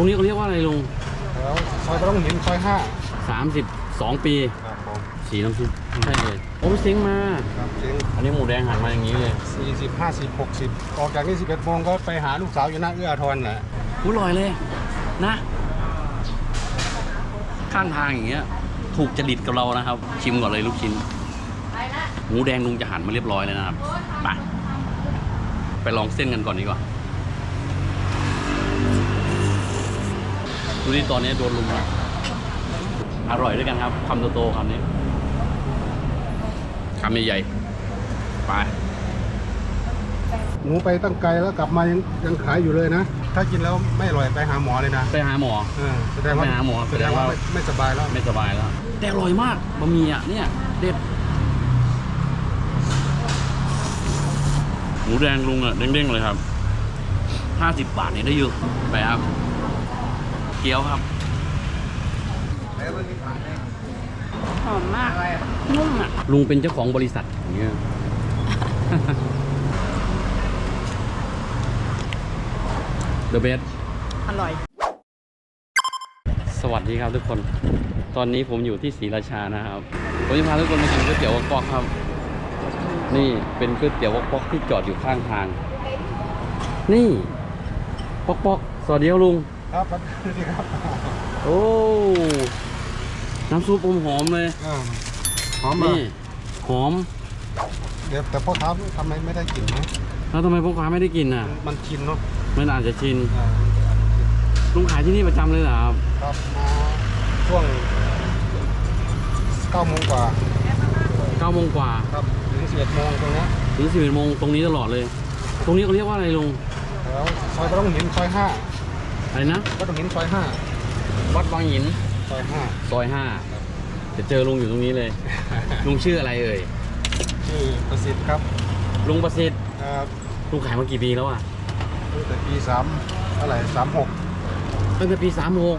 รงนี้เขาเรียกว่าอะไรลุงแล้วซอยพระต้องหินซอยห้าสามสิบสองปีครับผมสีน้ำซุปใช่เลยโอ้ไปเซ็งมา ครับเจ๊งอันนี้หมูแดงหั่นมาอย่างนี้เลยสี่สิบห้าสิบหกสิบออกจากนี่สิบเอ็ดโมงก็ไปหาลูกสาวอยู่หน้าเอื้ออาทรน่ะอร่อยเลย นะ ข้างทางอย่างเงี้ย ถูกจริตกับเรานะครับ ชิมก่อนเลยลูกชิ้นหมูแดงลุงจะหั่นมาเรียบร้อยแล้วนะครับไปไปลองเส้นกันก่อนดีกว่า ดูนี่ตอนนี้โดนลุมแล้วอร่อยด้วยกันครับคำโตๆคำนี้คำใหญ่ๆไปหมูไปตั้งไกลแล้วกลับมายังยังขายอยู่เลยนะ ถ้ากินแล้วไม่อร่อยไปหาหมอเลยนะ ไปหาหมอเออแสดงว่าไปหาหมอแสดงว่าแสดงว่าไม่ไม่สบายแล้วไม่สบายแล้ว แต่อร่อยมากบะหมี่อะเนี่ยเด็ดหมูแดงลุงอะเด้งๆเลยครับห้าสิบบาทนี่ได้เยอะไปครับ เกี๊ยวครับ หอมมาก นุ่มอะ ลุงเป็นเจ้าของบริษัทอย่างเงี้ยเดอะเบสอร่อย สวัสดีครับทุกคน ตอนนี้ผมอยู่ที่ศรีราชานะครับ ผมจะพาทุกคนมากินก๋วยเตี๋ยววอกปอกครับ นี่เป็นก๋วยเตี๋ยววอกปอกที่จอดอยู่ข้างทาง นี่ปอกปอกสวัสดีครับลุง ครับสวัสดีครับโอ้น้ำซุปผมหอมเลยเออหอมมานี่กหอมเดี๋ยวแต่พ่อท้าทำไมไม่ได้กลิ่นนะแล้วทำไมพ่อค้าไม่ได้กินอะ มันชินเนาะมันอาจจะชินเออลุงขายที่นี่ประจำเลยเหรอครับครับมาช่วงเก้าโมงกว่าเก้าโมงกว่าครับถึงสิบเอ็ดโมงตรงเนี้ยถึงสิบเอ็ดโมงตรงนี้ตลอดเลย ตรงนี้เขาเรียกว่าอะไรลุงแล้วซอยพระต้องหินซอยห้า อะไรนะพระต้องหินซอยห้าวัดบางหินซอยห้าซอยห้าจะเจอลุงอยู่ตรงนี้เลย ลุงชื่ออะไรเอ่ยชื่อประสิทธิ์ครับลุงประสิทธิ์เอ่อลุงขายมากี่ปีแล้วอะตั้งแต่ปีสามเท่าไหร่สามหกตั้งแต่ปีสามหก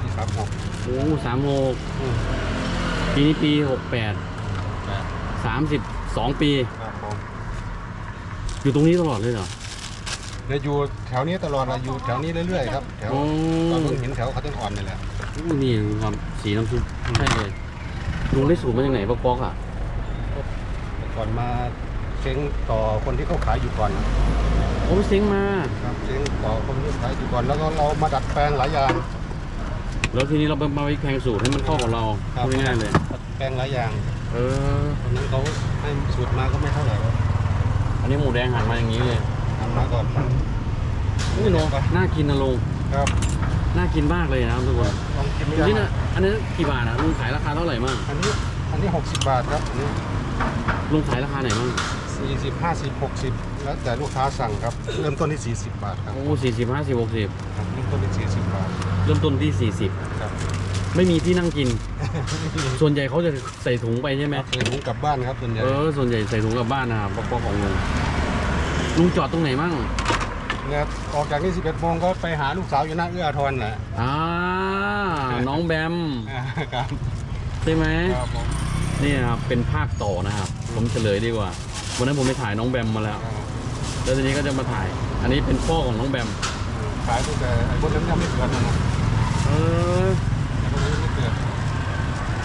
ปีสามหกโอ้สามหกปีนี้ปีหกแปดสามสิบสองปีครับผมอยู่ตรงนี้ตลอดเลยเหรอ เดี๋ยวอยู่แถวนี้ตลอดนะอยู่แถวนี้เรื่อยๆครับแถวโอ้ตอนเพิ่งเห็นแถวเขาต้นอ่อนนี่แหละนี่ครับสีน้ำซุปใช่เลยลุงได้สูตรมาจากไหนปอกปอกอะแต่ก่อนมาเช็งต่อคนที่เขาขายอยู่ก่อนโอ้เซ็งมา ครับเช็งต่อคนที่ขายอยู่ก่อนแล้วก็เรามาดัดแปลงหลายอย่าง แล้วทีนี้เรามาไปแข่งสูตรให้มันเข้ากับเราครับ พูดง่ายๆเลย ดัดแปลงหลายอย่างเออตอนนั้นเขาให้สูตรมาก็ไม่เท่าไหร่ครับอันนี้หมูแดงหั่นมาอย่างนี้เลยทำ มาก่อนนี่ลุงน่ากินนะลุงครับน่ากินมากเลยนะครับทุกคนลองกินอัดูนนี้นะนะอันนี้กี่บาทนะลุงขายราคาเท่าไหร่มั่งอันนี้อันนี้หกสิบบาทครับอันนี้ลุงขายราคาไหนมั่งสี่สิบห้าสิบหกสิบแล้วแต่ลูกค้าสั่งครับ เริ่มต้นที่สี่สิบบาทครับโอ้สี่สิบห้าสิบหกสิบครับเริ่มต้นที่สี่สิบบาทเริ่มต้นที่สี่สิบครับไม่มีที่นั่งกิน ส่วนใหญ่เขาจะใส่ถุงไปใช่ไหมครับเลยผมกลับบ้านครับส่วนใหญ่เออส่วนใหญ่ใส่ถุงกลับบ้านนะครับปอกๆของลุง ลุงจอดตรงไหนมั่งเนี่ยออกจากนี่สิบเอ็ดโมงก็ไปหาลูกสาวอยู่หน้าเอื้ออาทรน่ะอ่าน้องแบมอ่าครับใช่ไหมครับผมนี่นะครับเป็นภาคต่อนะครับ ผมเฉลยดีกว่า วันนั้นผมไปถ่ายน้องแบมมาแล้ว อ่าแล้วทีนี้ก็จะมาถ่าย อันนี้เป็นพ่อของน้องแบม ขายตั้งแต่ไอ้พวกนั้นยังไม่เกิดนะนะเออไอ้พวกนั้นยังไม่เกิด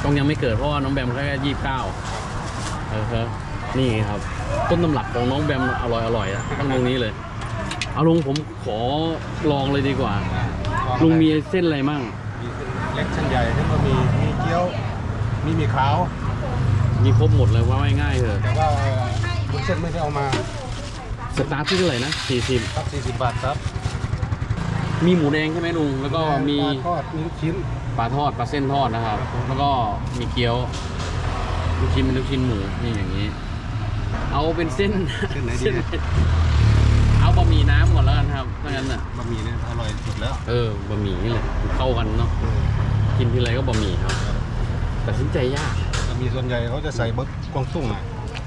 ต้องยังไม่เกิดเพราะว่าน้องแบมแค่ยี่สิบเก้าเออครับนี่ครับ ต้นตำรับของน้องแบมอร่อยอร่อยอะต้องตรงนี้เลย เอาลุงผมขอลองเลยดีกว่าอ่า ลุงมีเส้นอะไรมั่งมีเส้นเล็กเส้นใหญ่แล้วก็มีมีเกี๊ยว มีหมีขาว มีครบหมดเลยว่าง่ายๆเถอะ แต่ว่าเอ่อวุ้นเส้นไม่ได้เอามาสตาร์ทที่เท่าไหร่นะสี่สิบครับ 40 บาทครับ มีหมูแดงใช่ไหมลุง แล้วก็มีปลาทอดมีลูกชิ้น ปลาทอดปลาเส้นทอดนะครับ แล้วก็มีเกี๊ยว ลูกชิ้นเป็นลูกชิ้นหมูนี่อย่างนี้ เอาเป็นเส้นเส้นไหนดีเส้นเนี่ยเอาบะหมี่น้ำก่อนแล้วกันครับถ้างั้นน่ะ บะหมี่เนี่ยอร่อยสุดแล้วเออบะหมี่นี่แหละมันเข้ากันเนาะ กินทีไรก็บะหมี่ครับตัดสินใจยาก บะหมี่ส่วนใหญ่เขาจะใส่เบดกวางตุ้งอะ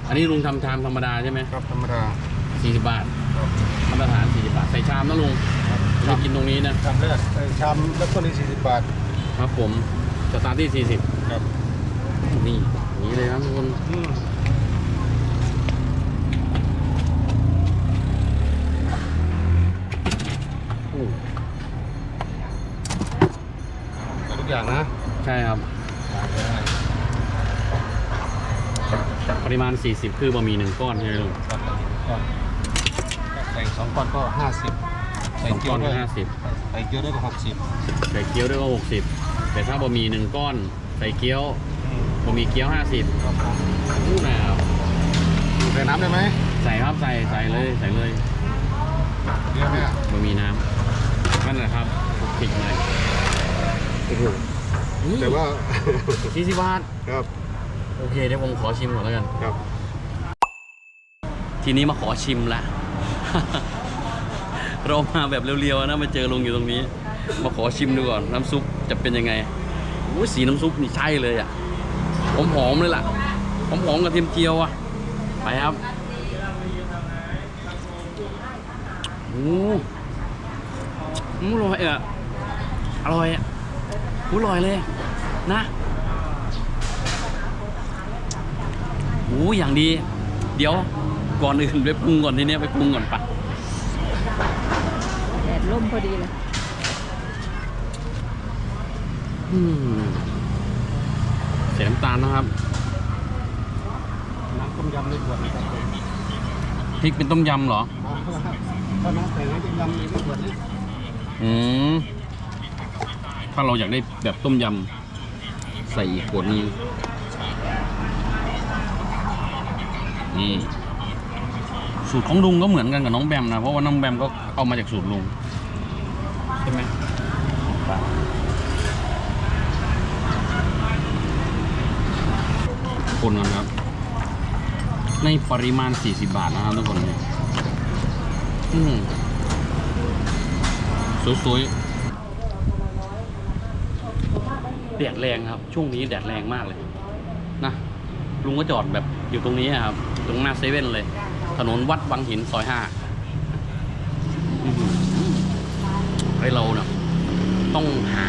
อันนี้ลุงทำชามธรรมดาใช่ไหมครับธรรมดา40บาทครับมาตรฐาน40บาท ใส่ชามนะลุงไม่ได้กินตรงนี้นะ ชามแรกเอ่อชามเริ่มต้นที่40บาทครับผมสตาร์ทที่40ครับนี่อย่างนี้เลยครับทุกคน อืม กอย่างนะ ใช่ครับ ปริมาณ 40 คือบะหมี่หนึ่งก้อนใช่ไหมลุงครับก้อนใส่สองก้อนก็ห้าสิบสองก้อนก็ห้าสิบใส่เกี๊ยวด้วยก็หกสิบใส่เกี๊ยวด้วยก็หกสิบแต่ถ้าบะหมี่หนึ่งก้อน ใส่เกี๊ยวบะหมี่เกี๊ยวห้าสิบครับผมนู่นนะครับใส่น้ำได้ไหมใส่ครับใส่ใส่เลยใส่เลยเยอะไหมอะบะหมี่น้ำนั่นแหละครับคลุกคลิกเลย แต่ว่าสี่สิบบาทครับโอเคเดี๋ยวผมขอชิมก่อนแล้วกันครับ ทีนี้มาขอชิมละ เรามาแบบเรียวๆนะมาเจอลุงอยู่ตรงนี้ มาขอชิมดูก่อนน้ำซุปจะเป็นยังไงโอ้ยสีน้ำซุปนี่ใช่เลยอะหอมหอมๆเลยล่ะหอมหอมๆกับเทียมเจียวอะไปครับโอ้อืมอร่อยอะอร่อยอะ อร่อยเลยนะโอ้อย่างดี เดี๋ยวก่อนอื่นไปปรุงก่อนทีเนี้ยไปปรุงก่อนปะแดดร่มพอดีเลยอืมใส่น้ำตาลนะครับน้ำต้มยำในขวดนะครับพริกเป็นต้มยำเหรอถ้าน้ำใส่น้ำต้มยำในขวดนี้อืม ถ้าเราอยากได้แบบต้มยำใส่อีกขวดนึงนี่สูตรของลุงก็เหมือนกันกับน้องแบมนะ เพราะว่าน้องแบมก็เอามาจากสูตรลุงใช่ไหมคนกันครับ ในปริมาณ 40 บาทนะครับทุกคนเนี่ยอืมสวยๆ แดดแรงครับ ช่วงนี้แดดแรงมากเลยนะลุงก็จอดแบบอยู่ตรงนี้ครับ ตรงหน้าเซเว่นเลย ถนนวัดวังหินซอยห้าอื้อหือไอเราเนี่ยต้องหา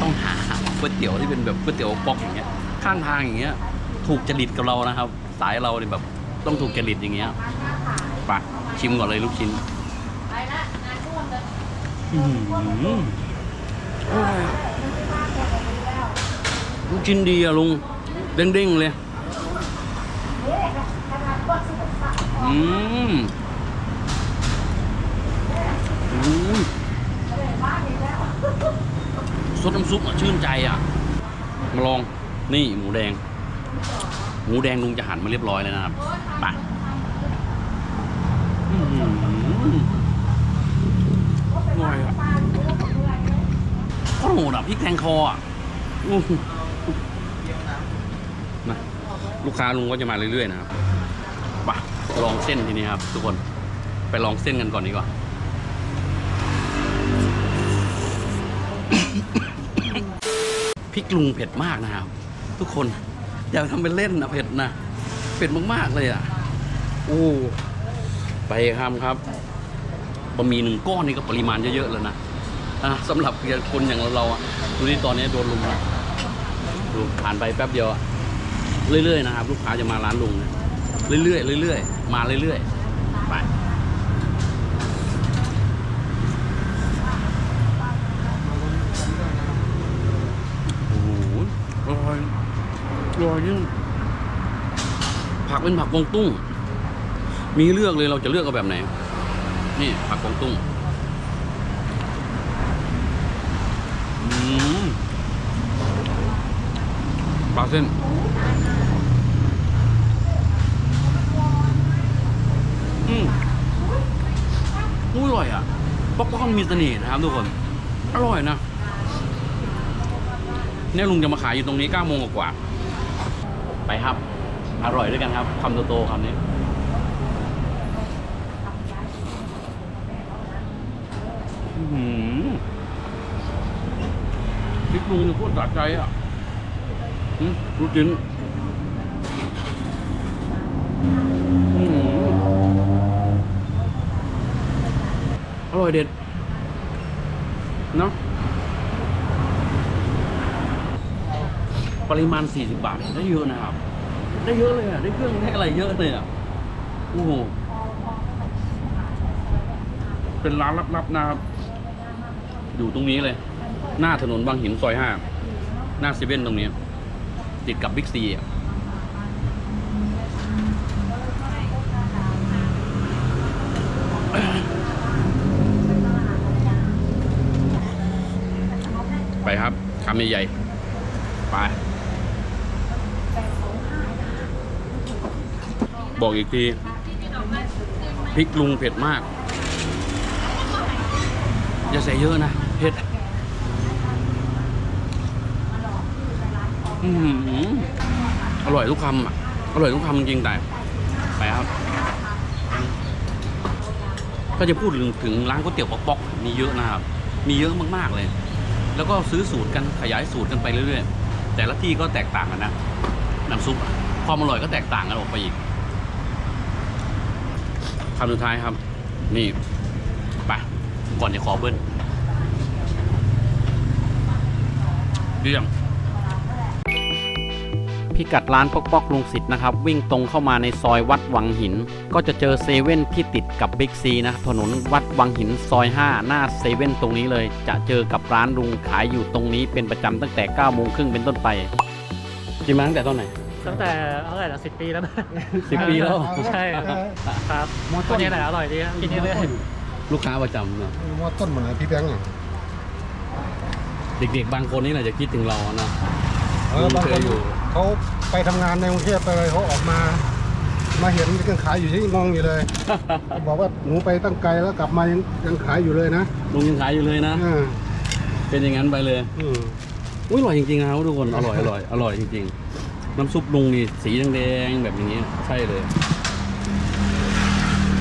ต้องหาก๋วยเตี๋ยวที่เป็นแบบก๋วยเตี๋ยวป๊อกอย่างเงี้ย ข้างทางอย่างเงี้ย ถูกจริตกับเรานะครับ สายเราเนี่ยแบบต้องถูกจริตอย่างเงี้ยไปชิมก่อนเลยลูกชิ้นอื้อหือโอ้ย ลูกชิ้นดีอะลุง เด้งๆเลย อืมซดน้ำซุปอะชื่นใจอะมาลองนี่หมูแดง หมูแดงลุงจะหั่นมาเรียบร้อยแล้วนะครับไปอื้อหืออร่อยอะโอ้โหดับพริกแทงคออะอู้ ลูกค้าลุงก็จะมาเรื่อยๆนะครับไปลองเส้นทีนี้ครับ ทุกคนไปลองเส้นกันก่อนดีกว่าพริกลุงเผ็ดมากนะครับ ทุกคนอย่าทำเป็นเล่นนะเผ็ดนะเผ็ดมากๆเลยอะโอ้ไปคำครับบะหมี่หนึ่งก้อนนี่ก็ปริมาณเยอะๆแล้วนะอะสำหรับคนอย่างเราๆอะดูที่ตอนนี้โดนลุมนะดูผ่านไปแป๊บเดียวอะ เรื่อยๆนะครับ ลูกค้าจะมาร้านลุงนะเรื่อยๆเรื่อยๆมาเรื่อยๆไปโอ้โหอร่อยอร่อยยิ่งผักเป็นผักกวงตุ้ง มีเลือกเลยเราจะเลือกเอาแบบไหน นี่ผักกวงตุ้งปลาเส้น อืมอุ้ยอ ร่อยอะป๊อกป๊อกมีเสน่ห์นะครับทุกคน อร่อยนะเนี่ยลุงจะมาขายอยู่ตรงนี้9โมงกว่า ไปครับ อร่อยด้วยกันครับคำโตๆคำนี้พริกลุงนี่โคตรสะใจอะรู้จินอื้ อร่อยเด็ด เนาะปริมาณ 40 บาทได้เยอะนะครับ ได้เยอะเลยอะ ได้เครื่องได้อะไรเยอะเลยอะ โอ้โห เป็นร้านลับๆนะครับ อยู่ตรงนี้เลย หน้าถนนบางหินซอยห้า หน้าเซเว่นตรงนี้ ติดกับบิ๊กซีอะไป ครับคำใหญ่ๆไปบอกอีกทีพริกลุงเผ็ดมาก อย่าใส่เยอะนะเผ็ดอืมอร่อยทุกคำอะ อร่อยทุกคำจริงแต่ไปครับก็จะพูดถึงถึงร้านก๋วยเตี๋ยวป๊อกๆมีเยอะนะครับ มีเยอะมากๆเลย แล้วก็ซื้อสูตรกันขยายสูตรกันไปเรื่อยๆ แต่ละที่ก็แตกต่างกันนะน้ำซุปความอร่อยก็แตกต่างกันออกไปอีกคำสุดท้ายครับ นี่ไปก่อนจะขอเบิ้ลเรื่อง พิกัดร้านปอกปอกลุงสิทธิ์นะครับ วิ่งตรงเข้ามาในซอยวัดวังหิน ก็จะเจอเซเว่นที่ติดกับบิ๊กซีนะถนนวัดวังหินซอย 5 หน้าเซเว่นตรงนี้เลย จะเจอกับร้านลุงขายอยู่ตรงนี้เป็นประจำตั้งแต่9โมงครึ่งเป็นต้นไปกินมาตั้งแต่ตอนไหนตั้งแต่เท่าไหร่ละสิบปีแล้วนะสิบปีแล้วใช่ครับครับมอตัต้วนนี้แหละอร่อยดีครับกินเรื่อยลูกค้าประจำเนอะมอต้นเหมือนพี่แบงค์อะเด็กๆบางคนนี่แหละจะคิดถึงเรานะ เออบางคนอยู่เขาไปทำงานในกรุงเทพไปเลยเขาออกมา มาเห็นยังขายอยู่ที่งงอยู่เลย บอกว่าหนูไปตั้งไกลแล้วกลับมายังยังขายอยู่เลยนะลุงยังขายอยู่เลยนะ อ่าเป็นอย่างนั้นไปเลย อืม อุ้ยอร่อยจริงๆนะครับทุกคนอร่อยอร่อยอร่อยจริงๆ น้ำซุปลุงนี่สีแดงๆแบบนี้ใช่เลย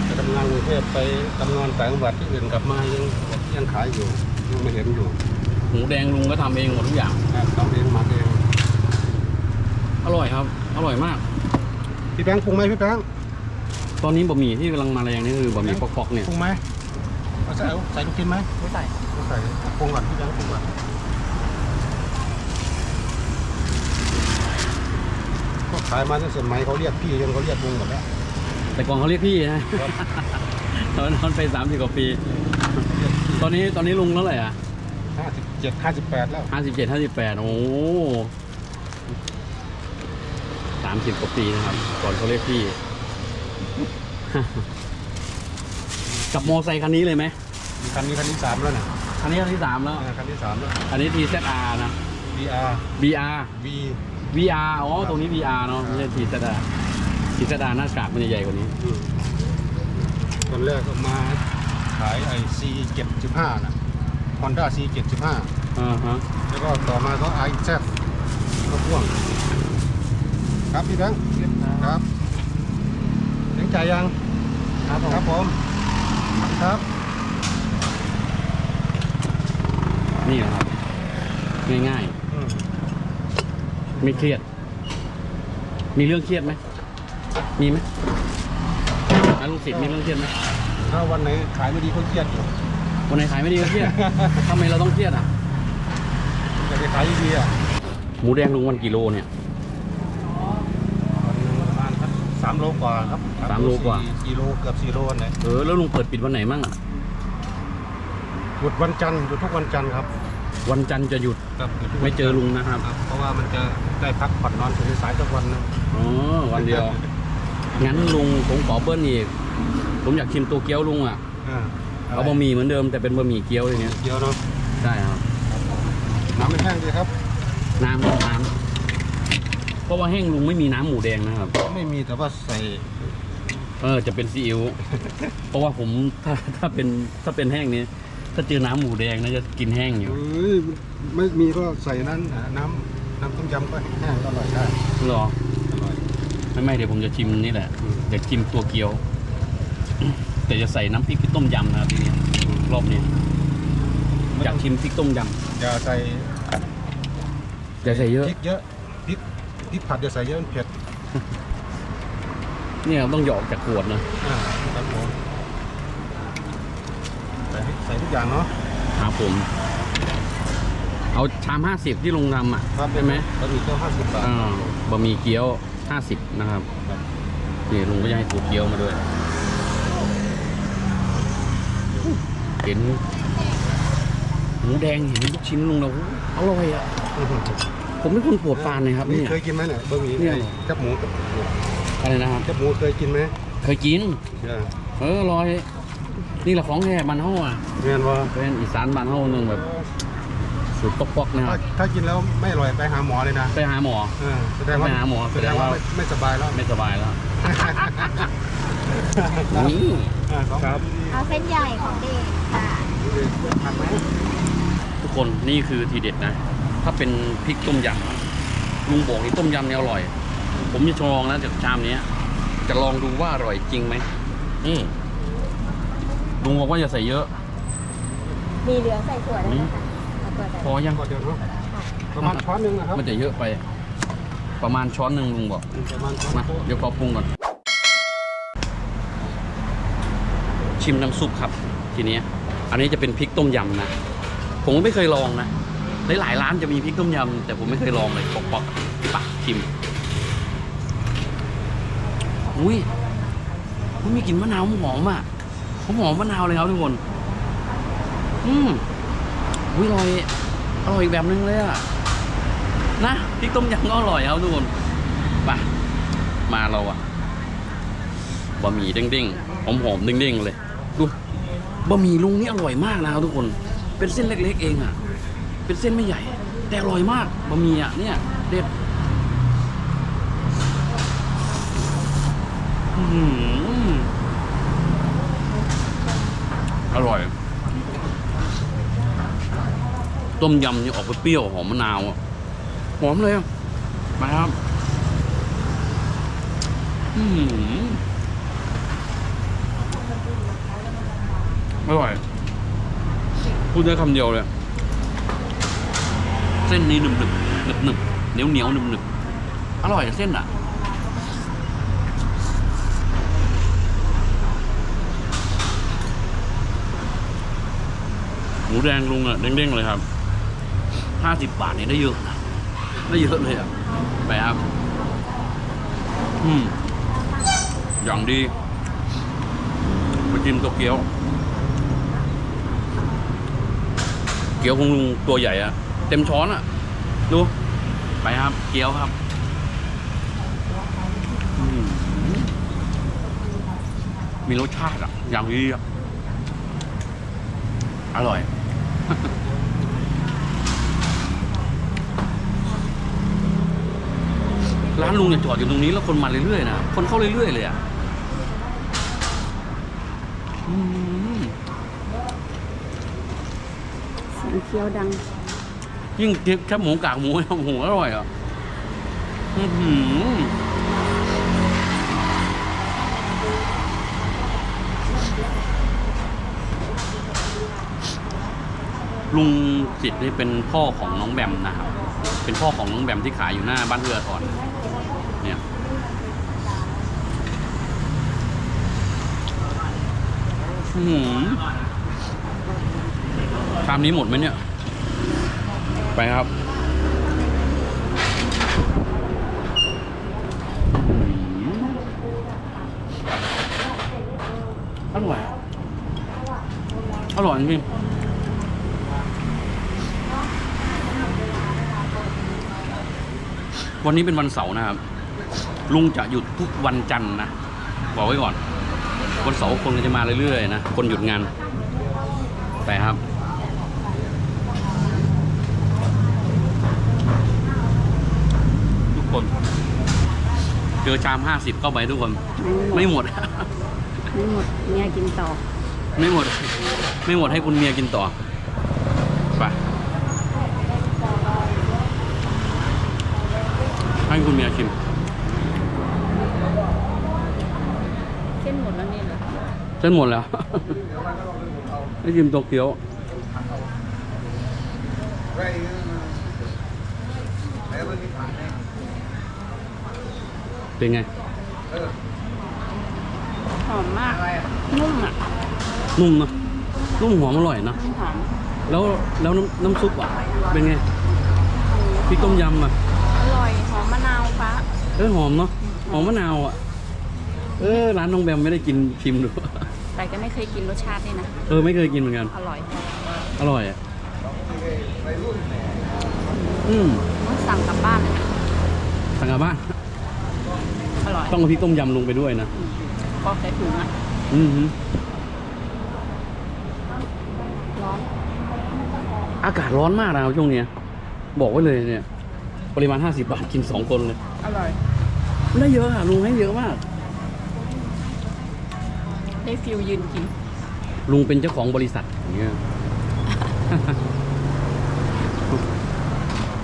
ไปทำงานกรุงเทพไปทำงานต่างจังหวัดที่อื่นกลับมายังยังขายอยู่ยังไม่เห็นอยู่หมูแดงลุงก็ทำเองหมดทุกอย่างทำเองหมาเอง อร่อยครับ อร่อยมาก พี่แบงค์ปรุงไหมพี่แบงค์ตอนนี้บะหมี่ที่กำลังมาแรงนี่คือบะหมี่ปอกๆเนี่ยปรุงไหมเอาใส่เอาใส่ลูกชิ้นไหมๆไม่ใส่เอาใส่ปรุงก่อนพี่แบงค์ปรุงก่อนก็ขายมาตั้งแต่สมัยเขาเรียกพี่จนเขาเรียกลุงหมดแล้วแต่ก่อนเขาเรียกพี่นะตอนนั้นไปสามสิบกว่าปี ตอนนี้ตอนนี้ลุงเท่าไหร่อะห้าสิบเจ็ดห้าสิบแปดแล้วห้าสิบเจ็ดห้าสิบแปดโอ้สามสิบกว่าปีนะครับ ก่อนเขาเรียกพี่ กับมอไซค์คันนี้เลยไหมคันนี้คันที่สามแล้วเนี่ยคันนี้คันที่สามแล้วอ่าคันที่สามแล้ว อันนี้ TZR นะ VR VR V VR อ๋อ ตรงนี้ VR เนาะไม่ใช่ TZR TZR หน้ากากมันจะใหญ่กว่านี้อืมตอนแรกก็มาขายไอซีเจ็ดสิบห้าน่ะ Honda C เจ็ดสิบห้าอ่าฮะ แล้วก็ต่อมาก็ i z ก็พ่วง ครับพี่แบงค์ครับเลี้ยงจ่ายยังครับผมครับผมครับ นี่นะครับง่ายอืมๆไม่เครียด มีเรื่องเครียดไหมมีไหมอาลุงศิษย์มีเรื่องเครียดไหมถ้าวันไหนขายไม่ดีก็เครียดอยู่วันไหนขายไม่ดีก็เครียดทำไมเราต้องเครียดอะแต่จะขายดีๆอะหมูแดงลุงวันกี่โลเนี่ย วันหนึงประมาณสักสามโลกว่าครับสามโลกว่าสี่สี่โลเกือบสี่โลเลยเออแล้วลุงเปิดปิดวันไหนมั่งอะหยุดวันจันทร์หยุดทุกวันจันทร์ครับวันจันทร์จะหยุดครับหยุดทุกวันไม่เจอลุงนะครับครับ เพราะว่ามันจะได้พักผ่อนนอนถึงสายสักวันหนึงอ๋อวันเดียว งั้นลุงผมขอเบิ้ลอีก ผมอยากชิมตัวเกี๊ยวลุงอะอ่าเอาบะหมี่เหมือนเดิมแต่เป็นบะหมี่เกี๊ยวอย่างเงี้ยเดียวเนาะได้ครับน้ำไม่แห้งดีครับน้ำน้ำเพ ราะว่าแห้งลุงไม่มีน้ำหมูแดงนะครับ ไม่มีแต่ว่าใส่เออจะเป็นซีอิ๊วเพราะว่าผมถ้าถ้าเป็นถ้าเป็นแห้งนี้ ถ้าเจอน้ำหมูแดงน่าจะกินแห้งอยู่ เอ้ยไม่มีก็ใส่นั้นอะน้ำน้ำต้มยำก็แห้งก็อร่อยได้หรอ อร่อยไม่ไม่เดี๋ยวผมจะชิมนี่แหละอยากชิมตัวเกี๊ยว แต่จะใส่น้ำพริกต้มยำนะครับทีนี้รอบนี้อยากชิมพริกต้มยอย่าใส่ำอย่าใส่เยอะ พริกเยอะ พริกพริกผัดอย่าใส่เยอะมันเผ็ดเนี่ยต้องหยอกจากขวดนะอ่าครับผมใส่ใส่ทุกอย่างเนาะครับผม เอาชามห้าสิบที่ลุงทำอะครับใช่ไหมบะหมี่เกี๊ยวห้าสิบบาทอ่าบะหมี่เกี๊ยวห้าสิบนะครับครับนี่ลุงก็ยังให้สูตรเกี๊ยวมาด้วยเห็นหมูแดงเห็นลูกชิ้นลุงแล้วอร่อยอะอื้อหือ ผมเป็นคนโปรดปรานเลยครับนี่เนี่ย เคยกินไหมเนี่ยบะหมี่เนี่ยไอ้แคบหมูกับอะไรนะครับแคบหมูเคยกินไหมเคยกิน เออเอออร่อย นี่แหละของแท้บ้านเฮาอะเรียนว่าเป็นอีสานบ้านเฮาหนึงแบบสูตรปอกๆนะคถ้ารับถ้ากินแล้วไม่อร่อยไปหาหมอเลยนะไปหาหมอ เออแสดงว่าไปหาหมอแสดงว่าแสดงว่าไม่ไม่สบายแล้วไม่สบายแล้วนี่ครับเอาเส้นใหญ่ของเด็กค่ะทำไหมทุกคนนี่คือทีเด็ดนะ ถ้าเป็นพริกต้มยำลุงบอกนี่ต้มยำเนี่ยอร่อย ผมจะลองแล้วจากชามเนี้ยจะลองดูว่าอร่อยจริงไหมนี่ลุงบอกว่าอย่าใส่เยอะ มีเหลืองใส่ถั่วได้ไหมคะเอาถั่วใส่พอยังก็เดี๋ยวเนาะประมาณช้อนหนึงนะครับมันจะเยอะไป ประมาณช้อนหนึ่งลุงบอกประมาณช้อนมาเดี๋ยวขอปรุงก่อน ชิมน้ำซุปครับ ทีเนี้ยอันนี้จะเป็นพริกต้มยำนะ ผมก็ไม่เคยลองนะ หลายๆร้านจะมีพริกต้มยำแต่ผมไม่เคยลองเลยปอกปอกปักชิมอุ้ยมันมีกลิ่นมะนาวหอมอะหอมหอมมะนาวเลยครับทุกคน อืมอุ้ยอร่อยอร่อยอีกแบบนึงเลยอะนะพริกต้มยำก็อร่อยครับทุกคนไปมาเราอะบะหมี่เด้งๆหอมๆเด้งๆเลยดูบะหมี่ลุงนี่อร่อยมากนะครับทุกคน เป็นเส้นเล็ก ๆ เองอะ เป็นเส้นไม่ใหญ่ แต่อร่อยมากบะหมี่อะเนี่ยเด็ดอร่อย ต้มยำนี่ออกเปรี้ยวหอมมะนาวอะหอมเลยมาครับอืมอร่อยพูดได้คำเดียวเลย ส้นนี้หนึบหนึบหนึบหนึบเหนียวเหนียวหนึบหนึบอร่อยเส้นอะหมูแดงลุงอะเด้งๆเลยครับห้าสิบบาทนี่ได้เยอะนะได้เยอะเลยอะไปครับอืมอย่างดีมาจิ้มตัวเกี๊ยว เกี๊ยวของลุงตัวใหญ่อะ ต็มช้อนอะดู ไปครับ เกี๊ยวครับมีรสชาติอะอย่างดีอะอร่อย ร้านลุงเนี่ยจอดอยู่ตรงนี้แล้วคนมาเรื่อยๆนะคนเข้าเรื่อยๆเลยอะอืมเสียงเคี้ยวดัง ยิ่งเทียบแค่หมูกากหมูโอ้โหอร่อยอะลุงจิตนี่เป็นพ่อของน้องแบมนะครับ เป็นพ่อของน้องแบมที่ขายอยู่หน้าบ้านเอื้อทอนเนี่ยอื้อหือชามนี้หมดไหมเนี่ย ไปครับอืมอร่อยอร่อยจริงๆวันนี้เป็นวันเสาร์นะครับ ลุงจะหยุดทุกวันจันทร์นะ บอกไว้ก่อน วันเสาร์คนก็จะมาเรื่อยๆนะ คนหยุดงาน ไปครับ ทุกคน เจอชามห้าสิบเข้าไปทุกคน ไม่หมด ไม่หมดเมียกินต่อ ไม่หมด ไม่หมดให้คุณเมียกินต่อไปให้คุณเมียชิมเส้นหมดแล้วเนี่ยเหรอเส้นหมดแล้วให้ชิมโตเกียว เป็นไง หอมมาก นุ่มอะนุ่มเนอะนุ่มหอมอร่อยเนอะนุ่มหอมแล้วแล้วน้ำน้ำซุปอะ เป็นไงพริกต้มยำอะ อร่อย หอมมะนาวฟ้าเออหอมเนาะหอมมะนาวอะ เออร้านน้องแบมไม่ได้กินชิมดู แต่ก็ไม่เคยกินรสชาตินี่นะ เออไม่เคยกินเหมือนกัน อร่อยอร่อยอะอืมสสั่งกลับบ้านเลยนะ สั่งกลับบ้านอ ร่อยต้องเอาพริกต้มยำลงไปด้วยนะก็ใส่ถุงอะอือหือร้อนอากาศร้อนมากนะครับช่วงเนี้ย บอกไว้เลยเนี่ย ปริมาณ 50 บาทกิน 2 คนเลย อร่อย ได้เยอะอะลุงให้เยอะมาก ได้ฟิลยืนกิน ลุงเป็นเจ้าของบริษัทอย่างเงี้ย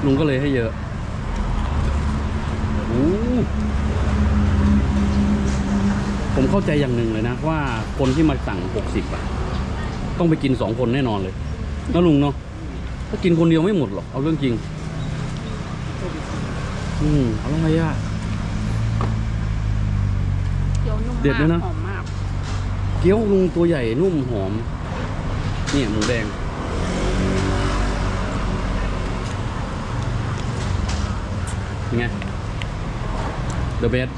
ลุงก็เลยให้เยอะโอ้ผม เข้าใจอย่างหนึ่งเลยนะ ว่าคนที่มาสั่ง 60อะต้องไปกินสองคนแน่นอนเลยนะลุงเนาะถ้ากินคนเดียวไม่หมดหรอกเอาเรื่องจริง อืมอร่อยอะเกี๊ยวนุ่มเด็ดด้วยนะมากหอมมากเกี๊ยวลุงตัวใหญ่นุ่มหอม เนี่ยหมูแดงเป็นไง The best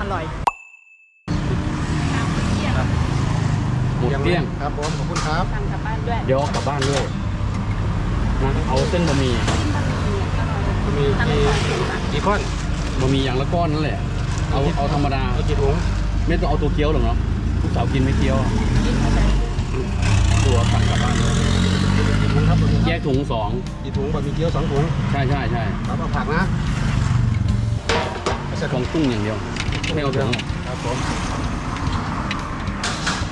อร่อย หมด เกลี้ยง ครับผมขอบคุณครับสั่งกลับบ้านด้วยเดี๋ยวเอากลับบ้านด้วยนะเอาเส้นบะหมี่มีตั้งกี่สองถุงอะกี่ก้อนบะหมี่อย่างละก้อนนั่นแหละ เอาเอาธรรมดา เอากี่ถุงไม่ต้องเอาตัวเกี๊ยวหรอกเนาะลูกสาวกินไม่เกี๊ยวตัวสั่งกลับบ้านเลยกี่ถุงครับแยกถุงสองกี่ถุงบะหมี่เกี๊ยวสองถุงใช่ใช่ใช่ครับเอาผักนะไม่ใช่กองกุ้งอย่างเดียวไม่เอาถุงหรอกครับผม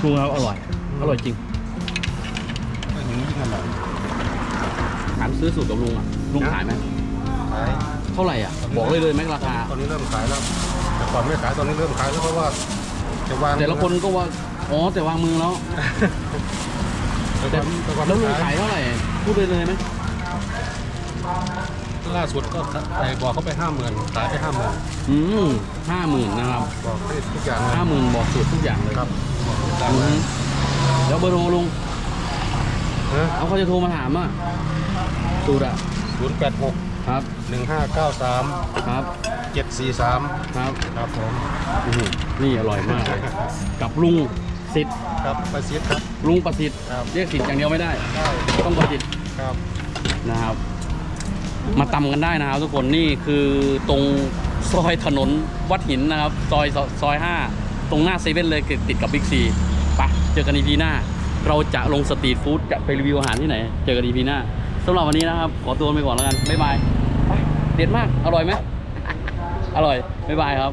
ลุงครับอร่อย อร่อยจริงก็อย่างนี้ยิ่งอร่อยถามซื้อสูตรกับลุงอะลุงขายไหมขายเท่าไหร่อะ บอกเลยเลยไหมราคา ตอนนี้เริ่มขายแล้ว แต่ก่อนไม่ขายตอนนี้เริ่มขายแล้วเพราะว่าจะวางแต่ละคนก็ว่า อ๋อแต่วางมือแล้วแต่ก่อนแต่ก่อนแล้วลุงไม่ขายเท่าไหร่ พูดเลยเลยไหมล่าสุดก็ไปบอกเขาไปห้าหมื่นขายไปห้าหมื่นอืมห้าหมื่นนะครับ บอกให้ทุกอย่างเลยห้าหมื่นบอกสูตรทุกอย่างเลยครับบอกทุกอย่างอื เลยมแล้วเบอร์โทรลุงนะเอาเขาจะโทรมาถามอะสูตรอะศูนย์แปดหกครับหนึ่งห้าเก้าสามครับเจ็ดสี่สามครับครับผมอื้อหือนี่อร่อยมากเลยกับลุงสิทธิ์ครับไปซีดครับ ลุงประสิทธิ์ครับ เรียกสิทธิ์อย่างเดียวไม่ได้ ได้ต้องประสิทธิ์ครับนะครับ มาตำกันได้นะครับ ทุกคนนี่คือตรงซอยถนนวัดหินนะครับ ซอยซอยห้าตรงหน้าเซเว่นเลยติดกับบิ๊กซีไป เจอกันอีพีหน้า เราจะลงสตรีทฟู้ดจะไปรีวิวอาหารที่ไหน เจอกันอีพีหน้าสำหรับวันนี้นะครับ ขอตัวไปก่อนแล้วกันบ๊ายบายเด็ดมาก อร่อยไหมอร่อยบ๊ายบายครับ